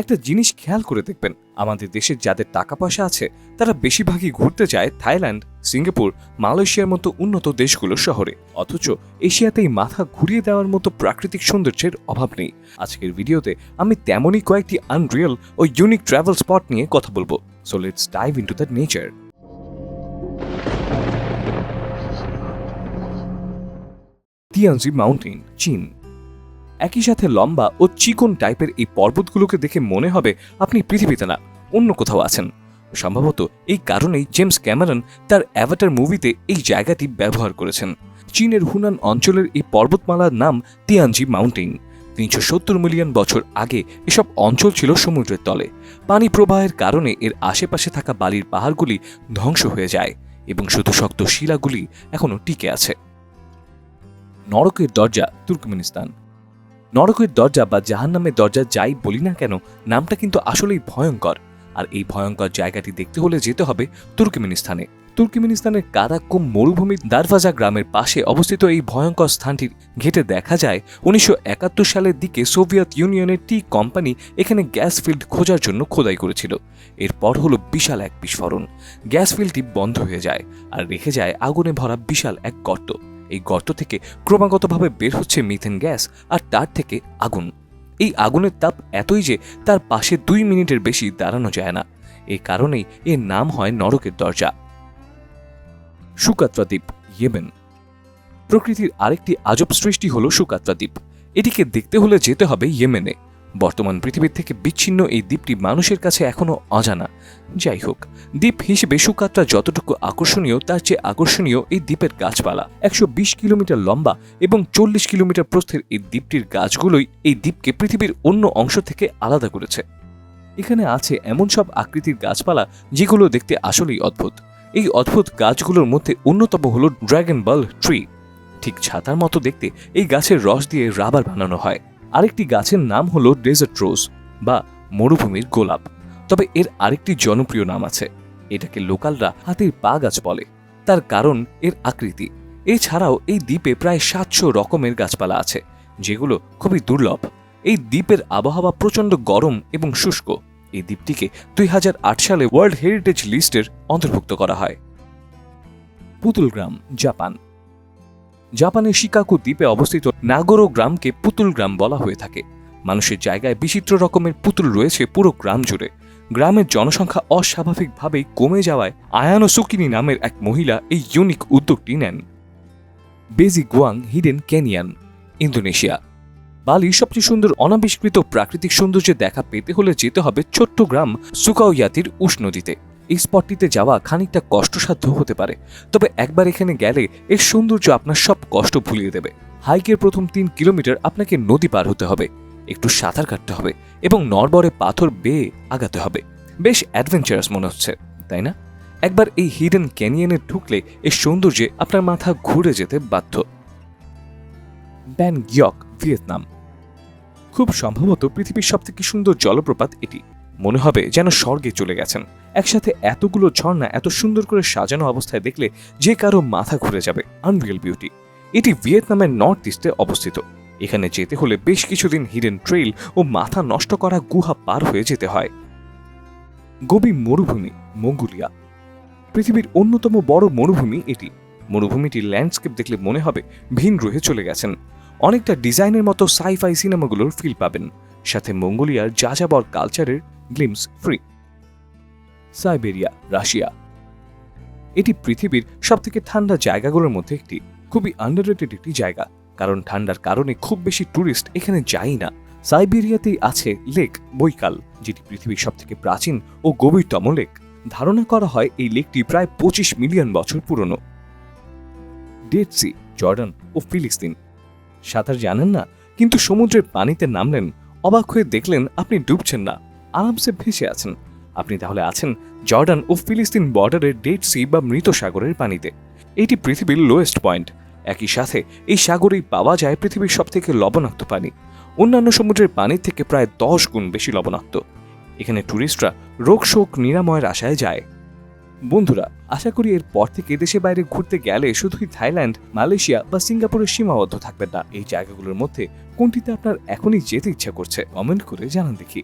একটা জিনিস খেয়াল করে দেখবেন। আমাদের দেশে যাদের টাকা পয়সা আছে, তারা বেশিরভাগই ঘুরতে যায় থাইল্যান্ড, সিঙ্গাপুর, মালয়েশিয়ার মতো উন্নত দেশগুলো শহরে। অথচ এশিয়াতেই মাথা ঘুরিয়ে দেওয়ার মতো প্রাকৃতিক সৌন্দর্যের অভাব নেই। আজকের ভিডিওতে আমি তেমনই কয়েকটি আনরিয়েল ও ইউনিক ট্রাভেল স্পট নিয়ে কথা বলব। So let's dive into the nature Tianzi mountain চীন একই সাথে লম্বা ও চিকন টাইপের এই পর্বতগুলোকে দেখে মনে হবে আপনি পৃথিবীতে না, অন্য কোথাও আছেন। সম্ভবত এই কারণেই জেমস ক্যামেরন তার অ্যাভাটার মুভিতে এই জায়গাটি ব্যবহার করেছেন। চীনের হুনান অঞ্চলের এই পর্বতমালার নাম তিয়ানজি মাউন্টেন তিনশো সত্তর মিলিয়ন বছর আগে এসব অঞ্চল ছিল সমুদ্রের তলে। পানি প্রবাহের কারণে এর আশেপাশে থাকা বালির পাহাড়গুলি ধ্বংস হয়ে যায় এবং শুধু শক্ত শিলাগুলি এখনও টিকে আছে। নরকের দরজা তুর্কমেনিস্তান। নরকের দরজা বা জাহান্নামের দরজা যাই বলি না কেন, নামটা কিন্তু আসলেই ভয়ঙ্কর। আর এই ভয়ঙ্কর জায়গাটি দেখতে হলে যেতে হবে তুর্কমেনিস্তানে। তুর্কমেনিস্তানের কারাক্কুম মরুভূমির দারভাজা গ্রামের পাশে অবস্থিত এই ভয়ঙ্কর স্থানটির ঘেটে দেখা যায় উনিশশো একাত্তর সালের দিকে সোভিয়েত ইউনিয়নের টি কোম্পানি এখানে গ্যাস ফিল্ড খোঁজার জন্য খোদাই করেছিল। এরপর হলো বিশাল এক বিস্ফোরণ। গ্যাস ফিল্ডটি বন্ধ হয়ে যায় আর রেখে যায় আগুনে ভরা বিশাল এক গর্ত। এই গর্ত থেকে ক্রমাগতভাবে বের হচ্ছে মিথেন গ্যাস আর তার থেকে আগুন। এই আগুনের তাপ এতই যে তার পাশে দুই মিনিটের বেশি দাঁড়ানো যায় না। এই কারণেই এর নাম হয় নরকের দরজা। সুকাত্রা দ্বীপ, ইয়েমেন। প্রকৃতির আরেকটি আজব সৃষ্টি হল সুকাত্রা দ্বীপ। এটিকে দেখতে হলে যেতে হবে ইয়েমেনে। বর্তমান পৃথিবীর থেকে বিচ্ছিন্ন এই দ্বীপটি মানুষের কাছে এখনও অজানা। যাই হোক, দ্বীপ হিসেবে সুকাত্রা যতটুকু আকর্ষণীয়, তার চেয়ে আকর্ষণীয় এই দ্বীপের গাছপালা। একশো বিশ কিলোমিটার লম্বা এবং চল্লিশ কিলোমিটার প্রস্থের এই দ্বীপটির গাছগুলোই এই দ্বীপকে পৃথিবীর অন্য অংশ থেকে আলাদা করেছে। এখানে আছে এমন সব আকৃতির গাছপালা যেগুলো দেখতে আসলেই অদ্ভুত। এই অদ্ভুত গাছগুলোর মধ্যে অন্যতম হল ড্রাগন বল ট্রি। ঠিক ছাতার মতো দেখতে এই গাছের রস দিয়ে রাবার বানানো হয়। আরেকটি গাছের নাম হল ডেজার্ট রোজ বা মরুভূমির গোলাপ। তবে এর আরেকটি জনপ্রিয় নাম আছে। এটাকে লোকালরা হাতির পা গাছ বলে। তার কারণ এর আকৃতি। এছাড়াও এই দ্বীপে প্রায় সাতশো রকমের গাছপালা আছে, যেগুলো খুবই দুর্লভ। এই দ্বীপের আবহাওয়া প্রচণ্ড গরম এবং শুষ্ক। এই দ্বীপটিকে দুই হাজার আট সালে ওয়ার্ল্ড হেরিটেজ লিস্টের অন্তর্ভুক্ত করা হয়। পুতুল গ্রাম জাপান। জাপানের শিকাকু দ্বীপে অবস্থিত নাগরো গ্রামকে পুতুল গ্রাম বলা হয়ে থাকে। মানুষের জায়গায় বিচিত্র রকমের পুতুল রয়েছে পুরো গ্রাম জুড়ে। গ্রামের জনসংখ্যা অস্বাভাবিকভাবেই কমে যাওয়ায় আয়ানো সুকিনি নামের এক মহিলা এই ইউনিক উদ্যোগটি নেন। বেজি গুয়াং হিডেন ক্যানিয়ান, ইন্দোনেশিয়া। বালির সবচেয়ে সুন্দর অনাবিষ্কৃত প্রাকৃতিক সৌন্দর্যে দেখা পেতে হলে যেতে হবে ছোট্ট গ্রাম সুকাউয়াতির উষ্ণ নদীতে এই স্পটটিতে যাওয়া খানিকটা কষ্টসাধ্য হতে পারে। তবে একবার এখানে গেলে এর সৌন্দর্য আপনার সব কষ্ট ভুলিয়ে দেবে। হাইকের প্রথম তিন কিলোমিটার আপনাকে নদী পার হতে হবে, একটু সাঁতার কাটতে হবে এবং নরবরে পাথর বেয়ে আগাতে হবে। বেশ অ্যাডভেঞ্চারাস মনে হচ্ছে, তাই না? একবার এই হিডেন ক্যানিয়নে ঢুকলে এর সৌন্দর্যে আপনার মাথা ঘুরে যেতে বাধ্য। ব্যান গিয়ক ভিয়েতনাম খুব সম্ভবত পৃথিবীর সবথেকে সুন্দর জলপ্রপাত এটি। মনে হবে যেন স্বর্গে চলে গেছেন। একসাথে এতগুলো ঝর্ণা এত সুন্দর করে সাজানো অবস্থায় দেখলে যে কারও মাথা ঘুরে যাবে। আনরিয়েল বিউটি এটি ভিয়েতনামের নর্থ ইস্টে অবস্থিত। এখানে যেতে হলে বেশ কিছুদিন হিডেন ট্রেইল ও মাথা নষ্ট করা গুহা পার হয়ে যেতে হয়। গোবি মরুভূমি মঙ্গোলিয়া পৃথিবীর অন্যতম বড় মরুভূমি এটি। মরুভূমিটির ল্যান্ডস্কেপ দেখলে মনে হবে ভিন গ্রহে চলে গেছেন। অনেকটা ডিজাইনের মতো সাইফাই সিনেমাগুলোর ফিল পাবেন। সাথে মঙ্গোলিয়ার যাযাবর কালচারের গ্লিমস ফ্রি সাইবেরিয়া রাশিয়া এটি পৃথিবীর সবথেকে ঠান্ডা জায়গাগুলোর মধ্যে একটি, খুবই আন্ডাররেটেড একটি জায়গা, কারণ ঠান্ডার কারণে খুব বেশি ট্যুরিস্ট এখানে যায় না। সাইবেরিয়াতেই আছে লেক বৈকাল যেটি পৃথিবীর সবথেকে প্রাচীন ও গভীরতম লেক ধারণা করা হয় এই লেকটি প্রায় পঁচিশ মিলিয়ন বছর পুরনো। ডেড সি জর্ডান ও ফিলিস্তিন সাঁতার জানেন না, কিন্তু সমুদ্রের পানিতে নামলেন অবাক হয়ে দেখলেন আপনি ডুবছেন না, আরামসে ভেসে আছেন। আপনি তাহলে আছেন জর্ডান ও ফিলিস্তিন বর্ডারের ডেড সি বা মৃত সাগরের পানিতে। এটি পৃথিবীর লোয়েস্ট পয়েন্ট একই সাথে এই সাগরেই পাওয়া যায় পৃথিবীর সবথেকে লবণাক্ত পানি। অন্যান্য সমুদ্রের পানির থেকে প্রায় দশ গুণ বেশি লবণাক্ত। এখানে ট্যুরিস্টরা রোগ শোক নিরাময়ের আশায় যায়। বন্ধুরা, আশা করি এরপর থেকে দেশে বাইরে ঘুরতে গেলে শুধুই থাইল্যান্ড, মালয়েশিয়া বা সিঙ্গাপুরের সীমাবদ্ধ থাকবে না। এই জায়গাগুলোর মধ্যে কোনটিতে আপনার এখনই যেতে ইচ্ছা করছে, কমেন্ট করে জানান দেখি।